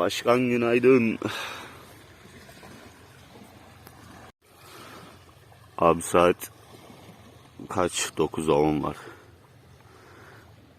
Başkan günaydın. Abi saat kaç? 9'a 10 var.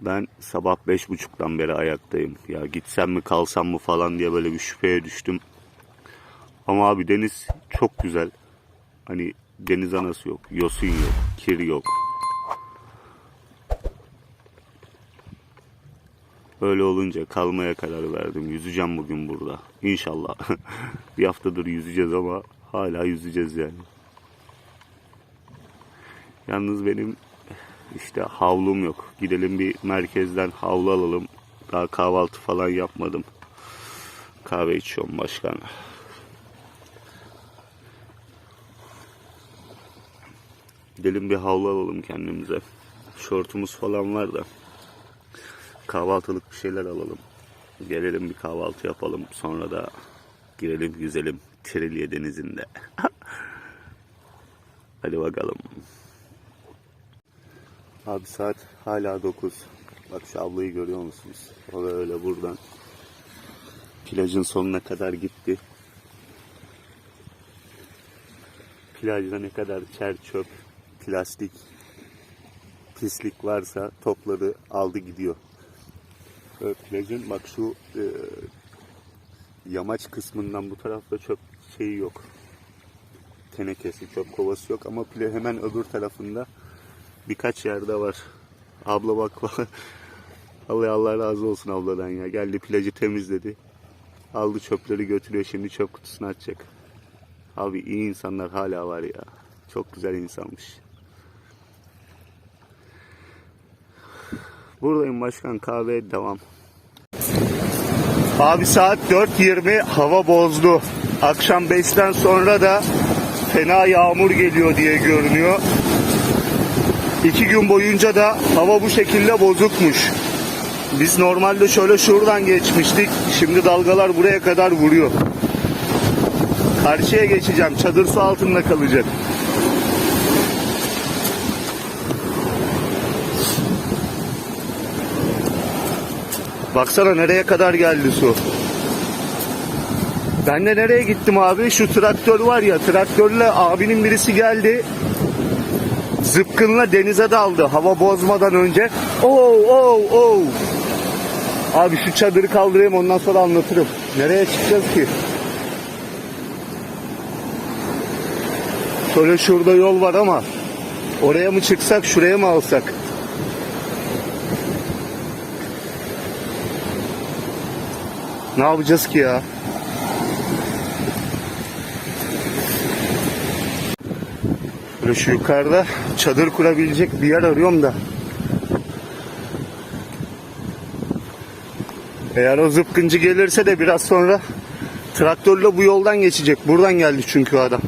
Ben sabah beş buçuktan beri ayaktayım. Ya gitsem mi kalsam mı falan diye böyle bir şüpheye düştüm. Ama abi deniz çok güzel. Hani deniz anası yok, yosun yok, kir yok. Öyle olunca kalmaya karar verdim. Yüzeceğim bugün burada. İnşallah. bir haftadır yüzeceğiz ama hala yüzeceğiz yani. Yalnız benim işte havlum yok. Gidelim bir merkezden havlu alalım. Daha kahvaltı falan yapmadım. Kahve içiyorum başkan. Gidelim bir havlu alalım kendimize. Şortumuz falan var da. Kahvaltılık bir şeyler alalım. Gelelim bir kahvaltı yapalım. Sonra da girelim yüzelim Trilye denizinde. Hadi bakalım. Abi saat hala 9. Bak şu ablayı görüyor musunuz? O da öyle buradan. Plajın sonuna kadar gitti. Plajda ne kadar çer çöp, plastik, pislik varsa topladı, aldı gidiyor. Plajın bak şu e, yamaç kısmından bu tarafta çöp şeyi yok. Tenekesi, çöp kovası yok ama plaj hemen öbür tarafında birkaç yerde var. Abla bak. Allah Allah razı olsun abladan ya. Geldi plajı temizledi. Aldı çöpleri götürüyor şimdi çöp kutusuna atacak. Abi iyi insanlar hala var ya. Çok güzel insanmış. Buradayım başkan kahve devam. Abi saat 4.20 hava bozdu. Akşam 5'ten sonra da fena yağmur geliyor diye görünüyor. İki gün boyunca da hava bu şekilde bozukmuş. Biz normalde şöyle şuradan geçmiştik. Şimdi dalgalar buraya kadar vuruyor. Karşıya geçeceğim. Çadır su altında kalacak. Baksana nereye kadar geldi su. Ben de nereye gittim abi? Şu traktör var ya traktörle abinin birisi geldi. Zıpkınla denize daldı hava bozmadan önce. Oo oo oo. Abi şu çadırı kaldırayım ondan sonra anlatırım. Nereye çıkacağız ki? Şöyle şurada yol var ama oraya mı çıksak şuraya mı alsak? Ne yapacağız ki ya? Böyle şu yukarıda çadır kurabilecek bir yer arıyorum da. Eğer o zıpkıncı gelirse de biraz sonra traktörle bu yoldan geçecek. Buradan geldi çünkü adam.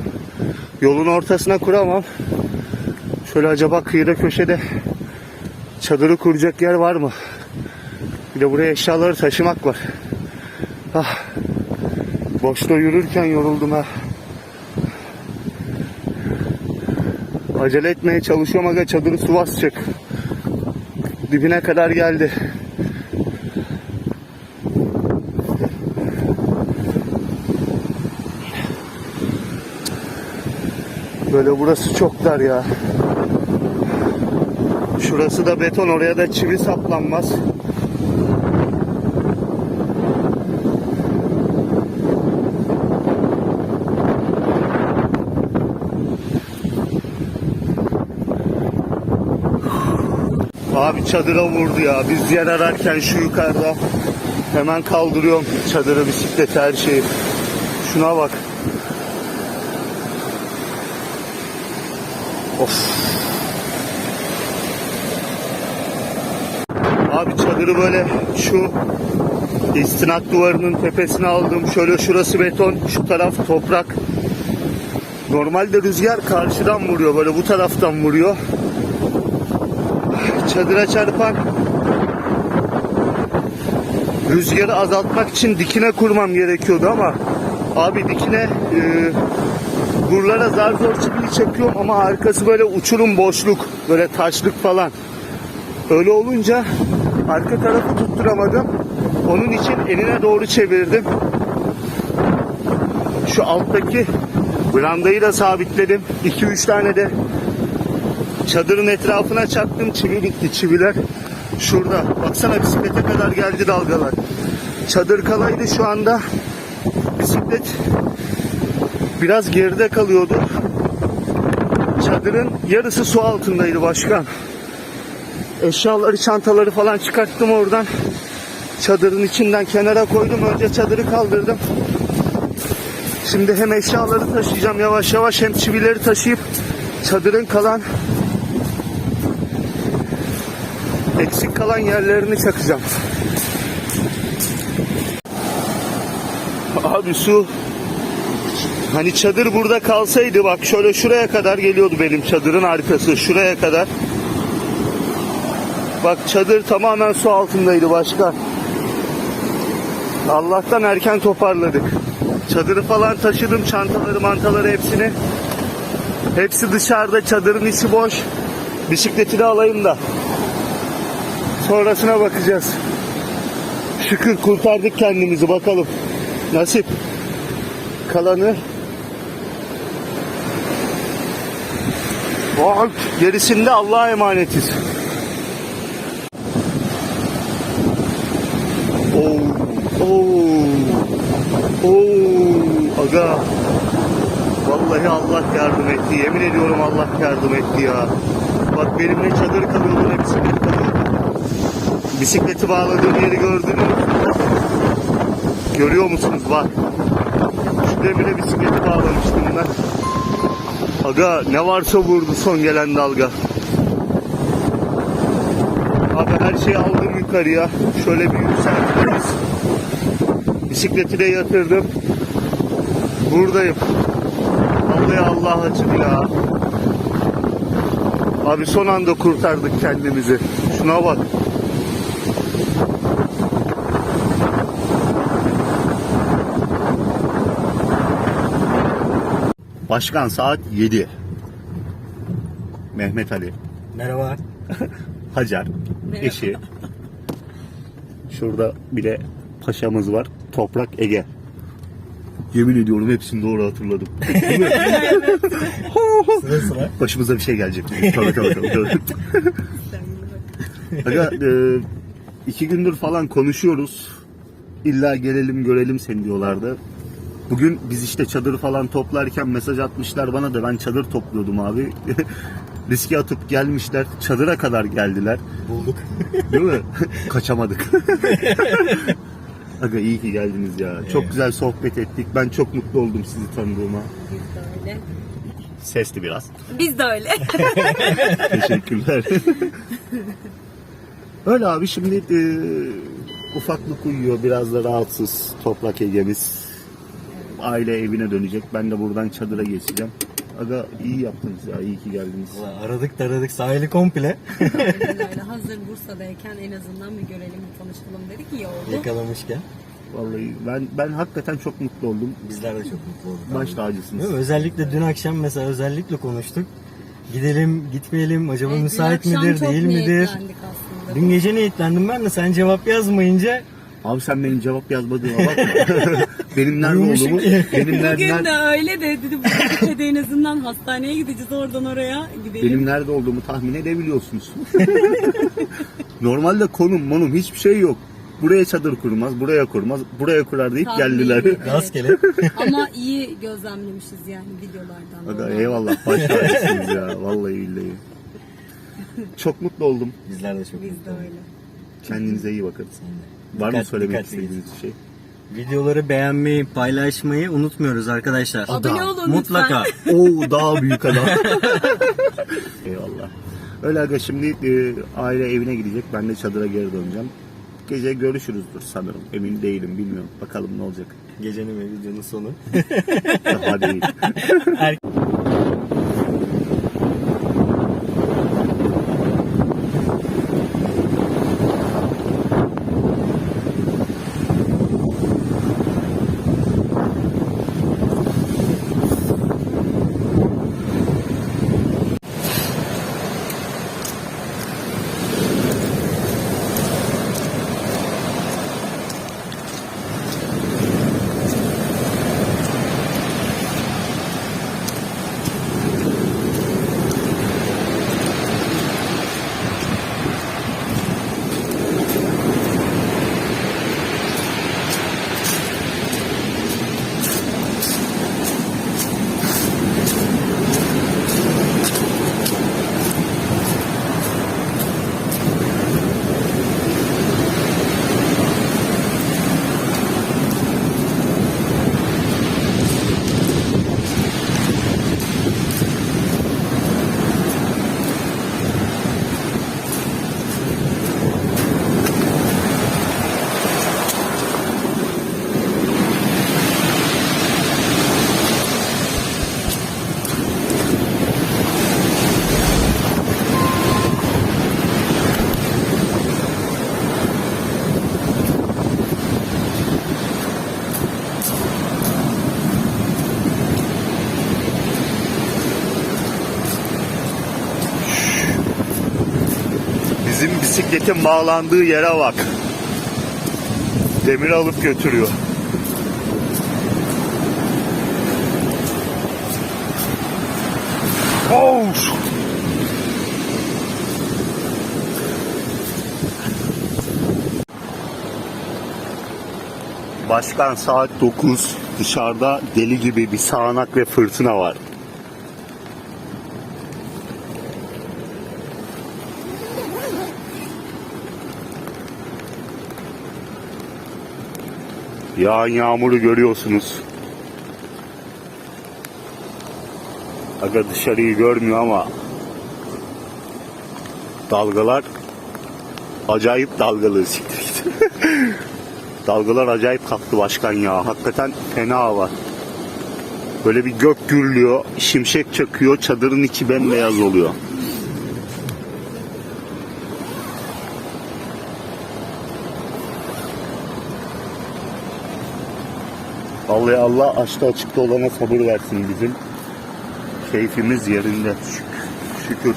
Yolun ortasına kuramam. Şöyle acaba kıyıda köşede çadırı kuracak yer var mı? Bir de buraya eşyaları taşımak var. Ah, boşta yürürken yoruldum ha. Acele etmeye çalışıyorum aga çadırı su basacak. Dibine kadar geldi. Böyle burası çok dar ya. Şurası da beton oraya da çivi saplanmaz. Abi çadıra vurdu ya. Biz yer ararken şu yukarıda hemen kaldırıyorum çadırı, bisikleti, her şeyi. Şuna bak. Of. Abi çadırı böyle şu istinat duvarının tepesine aldım. Şöyle şurası beton, şu taraf toprak. Normalde rüzgar karşıdan vuruyor, böyle bu taraftan vuruyor çadıra çarpan rüzgarı azaltmak için dikine kurmam gerekiyordu ama abi dikine e, buralara zar zor çivili çekiyorum ama arkası böyle uçurum boşluk böyle taşlık falan öyle olunca arka tarafı tutturamadım Onun için enine doğru çevirdim. Şu alttaki brandayı da sabitledim. 2-3 tane de çadırın etrafına çaktım. Çivi bitti çiviler. Şurada. Baksana bisiklete kadar geldi dalgalar. Çadır kalaydı şu anda. Bisiklet biraz geride kalıyordu. Çadırın yarısı su altındaydı başkan. Eşyaları, çantaları falan çıkarttım oradan. Çadırın içinden kenara koydum. Önce çadırı kaldırdım. Şimdi hem eşyaları taşıyacağım yavaş yavaş hem çivileri taşıyıp çadırın kalan eksik kalan yerlerini çakacağım. Abi su hani çadır burada kalsaydı bak şöyle şuraya kadar geliyordu benim çadırın arkası şuraya kadar. Bak çadır tamamen su altındaydı başka. Allah'tan erken toparladık. Çadırı falan taşıdım çantaları mantaları hepsini. Hepsi dışarıda çadırın içi boş. Bisikleti de alayım da. Sonrasına bakacağız. Şükür kurtardık kendimizi bakalım. Nasip. Kalanı Vay, gerisinde Allah'a emanetiz. Oo, oo, oo, aga. Vallahi Allah yardım etti. Yemin ediyorum Allah yardım etti ya. Bak benim ne çadır kalıyordu ne bisiklet kalıyordu. Bisikleti bağladığım yeri gördünüz mü? Görüyor musunuz? Bak. Şu demire bisikleti bağlamıştım ben. Aga ne varsa vurdu son gelen dalga. Abi her şeyi aldım yukarıya. Şöyle bir yükseltiriz. Bisikleti de yatırdım. Buradayım. Vallahi Allah açık ya. Abi son anda kurtardık kendimizi. Şuna bak. Başkan saat 7. Mehmet Ali, Merhaba. Hacer, eşi. Şurada bir de paşamız var. Toprak Ege. Yemin ediyorum hepsini doğru hatırladım. Sıra sıra. Başımıza bir şey gelecek. Tabii tabii tabii. tabii. Aga, e, iki gündür falan konuşuyoruz. İlla gelelim görelim seni diyorlardı. Bugün biz işte çadır falan toplarken mesaj atmışlar bana da ben çadır topluyordum abi. Riske atıp gelmişler. Çadıra kadar geldiler. Bulduk. Değil mi? Kaçamadık. Aga iyi ki geldiniz ya. Çok Evet. güzel sohbet ettik. Ben çok mutlu oldum sizi tanıdığıma. Biz de öyle. Sesli biraz. Biz de öyle. Teşekkürler. Öyle abi şimdi e, ufaklık uyuyor. Biraz da rahatsız. Toprak Ege'miz. Aile evine dönecek. Ben de buradan çadıra geçeceğim. Aga iyi yaptınız ya. İyi ki geldiniz. Vallahi aradık taradık sahili komple Aynen öyle. Hazır Bursa'dayken en azından bir görelim, bir tanışalım dedik. iyi oldu. yakalamışken. Vallahi ben ben hakikaten çok mutlu oldum. Bizler de çok mutlu olduk. Baş Değil tacısınız. mi? Özellikle dün akşam mesela özellikle konuştuk. Gidelim gitmeyelim acaba Evet, dün müsait akşam midir çok değil midir? niyetlendik aslında. Dün gece niyetlendim ben de sen cevap yazmayınca Abi sen benim cevap yazmadığıma bakma. benim nerede Uyumuşum olduğumu, ki. benim nerede, Bugün de öyle de dedi bu gitmedi en azından hastaneye gideceğiz oradan oraya gidelim. benim nerede olduğumu tahmin edebiliyorsunuz. Normalde konum monum hiçbir şey yok. Buraya çadır kurmaz, buraya kurmaz, buraya kurar deyip Tahmini. geldiler. Evet. rastgele Ama iyi gözlemlemişiz yani videolardan. Aga dolayı. eyvallah baş tacısınız ya vallahi billahi. Çok mutlu oldum. bizler de çok Biz mutlu de öyle. Kendinize iyi bakın. Var mı Dikkat- söylemek dikkatli istediğiniz bir şey? Videoları beğenmeyi, paylaşmayı unutmuyoruz arkadaşlar. Abone olun Mutlaka. lütfen. Oo daha büyük adam. Eyvallah. Öyle aga şimdi e, aile evine gidecek. Ben de çadıra geri döneceğim. Gece görüşürüzdür sanırım. Emin değilim bilmiyorum. Bakalım ne olacak. Gecenin ve videonun sonu. Daha değil. Bisikletin bağlandığı yere bak. Demir alıp götürüyor. Oh! Başkan saat 9. Dışarıda deli gibi bir sağanak ve fırtına var. Yağan yağmuru görüyorsunuz. Aga dışarıyı görmüyor ama dalgalar acayip dalgalı siktir. Dalgalar acayip kalktı başkan ya. Hakikaten fena hava. Böyle bir gök gürlüyor, şimşek çakıyor, çadırın içi bembeyaz oluyor. Vallahi Allah açta açıkta olana sabır versin bizim. Keyfimiz yerinde. Şük- Şükür.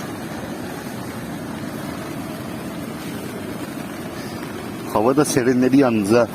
Hava da serinledi yalnız ha.